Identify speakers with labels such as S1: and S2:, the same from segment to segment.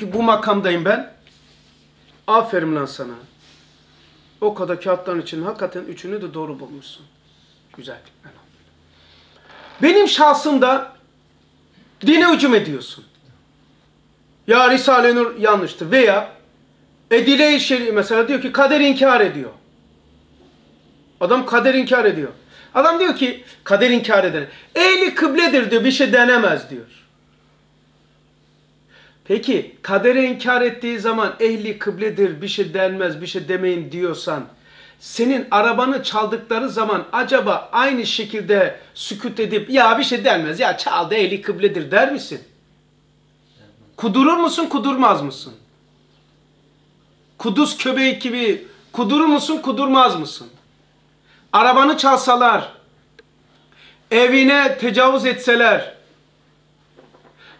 S1: ki bu makamdayım ben. Aferin lan sana. O kadar kağıtların için hakikaten üçünü de doğru bulmuşsun. Güzel. Benim şahsımda dine hücum ediyorsun. Ya Risale-i Nur yanlıştır. Veya Edile-i Şer'i mesela diyor ki kader inkar ediyor. Adam kader inkar ediyor. Adam diyor ki kader inkar eder. Ehli kıbledir diyor bir şey denemez diyor. Peki kaderi inkar ettiği zaman ehli kıbledir bir şey denmez bir şey demeyin diyorsan senin arabanı çaldıkları zaman acaba aynı şekilde sükut edip ya bir şey denmez ya çaldı ehli kıbledir der misin? Kudurur musun kudurmaz mısın? Kuduz köpek gibi kudurur musun kudurmaz mısın? Arabanı çalsalar, evine tecavüz etseler,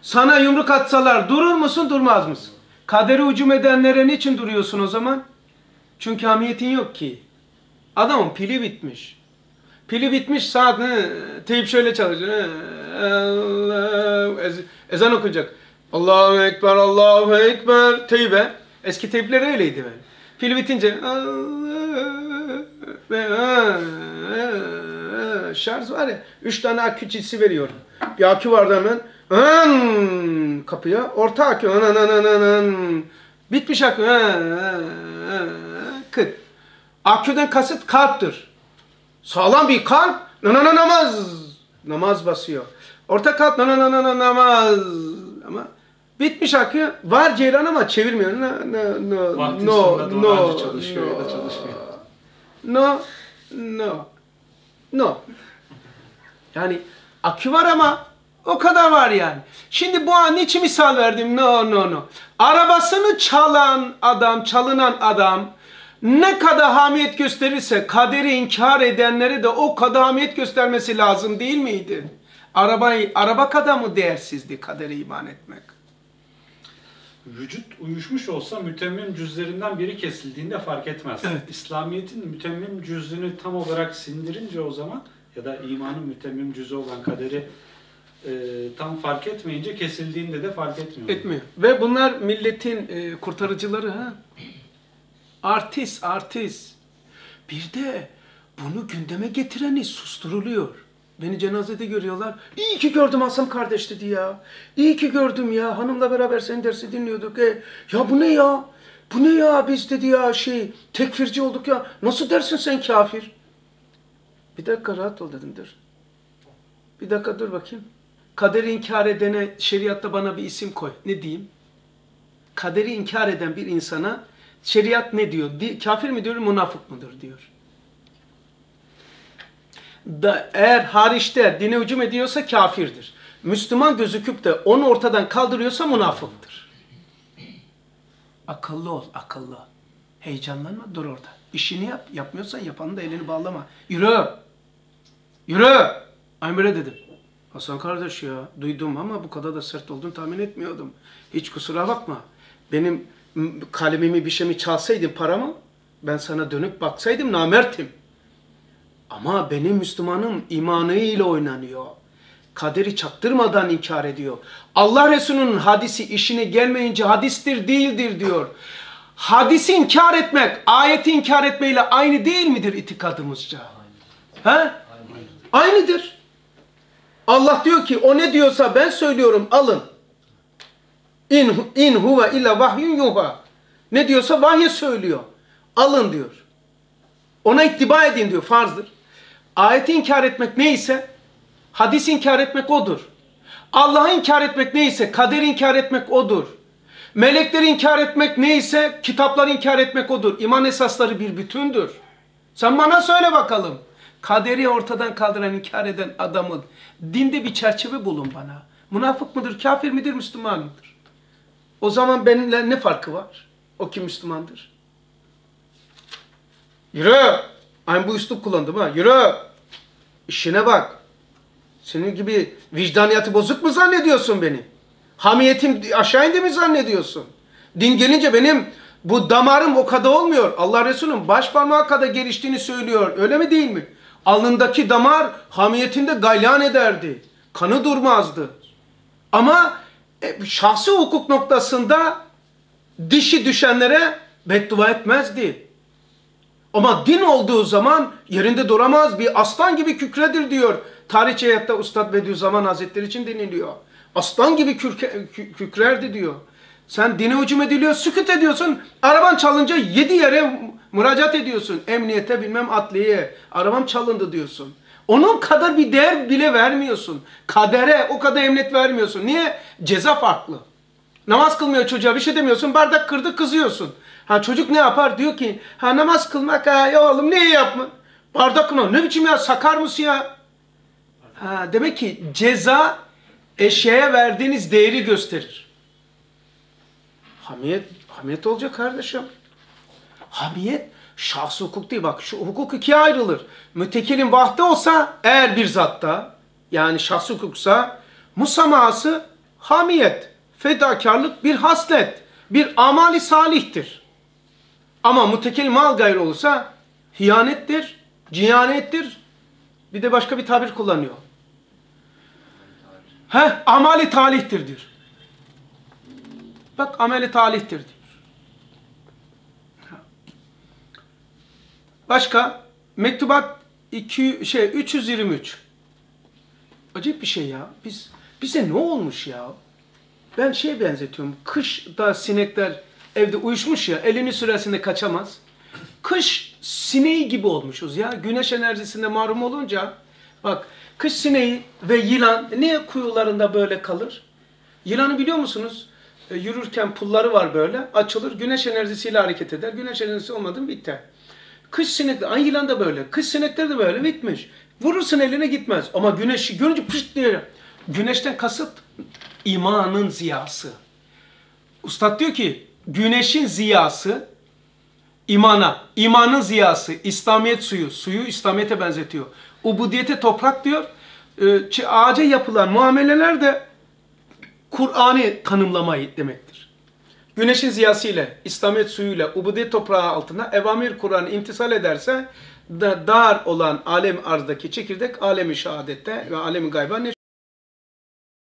S1: sana yumruk atsalar durur musun durmaz mısın? Kaderi hücum edenlere niçin duruyorsun o zaman? Çünkü hamiyetin yok ki. Adamın pili bitmiş. Pili bitmiş saat hı, teyip şöyle çalışıyor. Ez, ezan okuyacak. Allahu Ekber, Allahu Ekber. Teybe. Eski teypler öyleydi böyle. Pili bitince şarj var ya. Üç tane akü çizisi veriyor. Bir akü vardı hemen. Hın, kapıya. Orta akü. Hın, hın, hın, hın, hın. Bitmiş akü. Kıt. Aküden kasıt kalptir. Sağlam bir kalp. Nana namaz. Namaz basıyor. Orta kalp nana nana namaz. Ama bitmiş akü. Var ceylan ama çevirmiyor. No, no, no, no,
S2: ya da çalışmıyor.
S1: No, no, no. Yani akü var ama o kadar var yani. Şimdi bu an niçin misal verdim? No, no, no. Arabasını çalan adam, çalınan adam ne kadar hamiyet gösterirse kaderi inkar edenleri de o kadar hamiyet göstermesi lazım değil miydi? Arabayı, araba kadar mı değersizdi kadere iman etmek?
S2: Vücut uyuşmuş olsa mütemmim cüzlerinden biri kesildiğinde fark etmez.
S1: Evet.
S2: İslamiyet'in mütemmim cüzünü tam olarak sindirince o zaman ya da imanın mütemmim cüzü olan kaderi e, tam fark etmeyince kesildiğinde de fark etmiyor.
S1: Etmiyor. Ve bunlar milletin e, kurtarıcıları ha. Artist, artist. Bir de bunu gündeme getireni susturuluyor. Beni cenazede görüyorlar. İyi ki gördüm Hasan kardeş dedi ya. İyi ki gördüm ya. Hanımla beraber senin dersi dinliyorduk. E, ya bu ne ya? Bu ne ya? Biz dedi ya şey tekfirci olduk ya. Nasıl dersin sen kafir? Bir dakika rahat ol dedim dur. Bir dakika dur bakayım. Kaderi inkar edene şeriatta bana bir isim koy. Ne diyeyim? Kaderi inkar eden bir insana şeriat ne diyor? Di- Kafir mi diyor, münafık mıdır diyor. Da, eğer hariçte dine hücum ediyorsa kafirdir. Müslüman gözüküp de onu ortadan kaldırıyorsa münafıktır. Akıllı ol, akıllı. Heyecanlanma, dur orada. İşini yap, yapmıyorsan yapanın da elini bağlama. Yürü! Yürü! Böyle dedim. Hasan kardeş ya, duydum ama bu kadar da sert olduğunu tahmin etmiyordum. Hiç kusura bakma. Benim kalemimi bir şeyimi çalsaydın paramı, ben sana dönüp baksaydım namertim. Ama benim Müslümanım imanıyla oynanıyor. Kaderi çaktırmadan inkar ediyor. Allah Resulü'nün hadisi işine gelmeyince hadistir değildir diyor. Hadisi inkar etmek, ayeti inkar etmeyle aynı değil midir itikadımızca? He? Aynıdır. Allah diyor ki o ne diyorsa ben söylüyorum alın. İn, in huve illa vahyun yuha. Ne diyorsa vahye söylüyor. Alın diyor. Ona ittiba edin diyor farzdır. Ayeti inkar etmek neyse hadis inkar etmek odur. Allah'ı inkar etmek neyse kaderi inkar etmek odur. Melekleri inkar etmek neyse kitapları inkar etmek odur. İman esasları bir bütündür. Sen bana söyle bakalım. Kaderi ortadan kaldıran, inkar eden adamın dinde bir çerçeve bulun bana. Münafık mıdır, kafir midir, Müslüman mıdır? O zaman benimle ne farkı var? O kim Müslümandır? Yürü! Aynı bu üslup kullandım ha. Yürü! İşine bak. Senin gibi vicdaniyatı bozuk mu zannediyorsun beni? Hamiyetim aşağı indi mi zannediyorsun? Din gelince benim bu damarım o kadar olmuyor. Allah Resulü'nün baş parmağı kadar geliştiğini söylüyor. Öyle mi değil mi? Alnındaki damar hamiyetinde gaylan ederdi. Kanı durmazdı. Ama e, şahsi hukuk noktasında dişi düşenlere beddua etmezdi. Ama din olduğu zaman yerinde duramaz bir aslan gibi kükredir diyor. Tarihçi hayatta Ustad Bediüzzaman Hazretleri için deniliyor. Aslan gibi kükrerdi diyor. Sen dine hücum ediliyor, sükut ediyorsun. Araban çalınca yedi yere müracaat ediyorsun. Emniyete bilmem adliyeye. Arabam çalındı diyorsun. Onun kadar bir değer bile vermiyorsun. Kadere o kadar emniyet vermiyorsun. Niye? Ceza farklı. Namaz kılmıyor çocuğa bir şey demiyorsun. Bardak kırdı kızıyorsun. Ha çocuk ne yapar? Diyor ki ha namaz kılmak ha ya oğlum niye yapma? Bardak kırma. Ne biçim ya sakar mısın ya? Ha, demek ki ceza eşeğe verdiğiniz değeri gösterir. Hamiyet, hamiyet olacak kardeşim. Hamiyet şahs hukuk değil. Bak şu hukuk ikiye ayrılır. Mütekelin vahdi olsa eğer bir zatta yani şahs hukuksa musamahası hamiyet, fedakarlık bir haslet, bir amali salihtir. Ama mütekel mal gayrı olursa hiyanettir, cihanettir. Bir de başka bir tabir kullanıyor. He, amali talihtir diyor. Bak ameli talihtir diyor. Başka mektubat 2 şey 323. Acayip bir şey ya. Biz bize ne olmuş ya? Ben şeye benzetiyorum. Kışta sinekler evde uyuşmuş ya. Elini süresinde kaçamaz. Kış sineği gibi olmuşuz ya. Güneş enerjisinde mahrum olunca bak kış sineği ve yılan niye kuyularında böyle kalır? Yılanı biliyor musunuz? E, yürürken pulları var böyle. Açılır. Güneş enerjisiyle hareket eder. Güneş enerjisi olmadı mı biter. Kış sinekleri, ay yılan da böyle. Kış sinekleri de böyle bitmiş. Vurursun eline gitmez. Ama güneşi görünce pışt diye. Güneşten kasıt imanın ziyası. Ustad diyor ki güneşin ziyası imana, imanın ziyası, İslamiyet suyu, suyu İslamiyet'e benzetiyor. Ubudiyete toprak diyor. Çi- Ağaca yapılan muameleler de Kur'an'ı tanımlamayı demektir. Güneşin ziyası ile, İslamiyet suyuyla, ubudiyet toprağı altında evamir Kur'an'ı imtisal ederse da dar olan alem arzdaki çekirdek alemi şehadette ve alemi gayba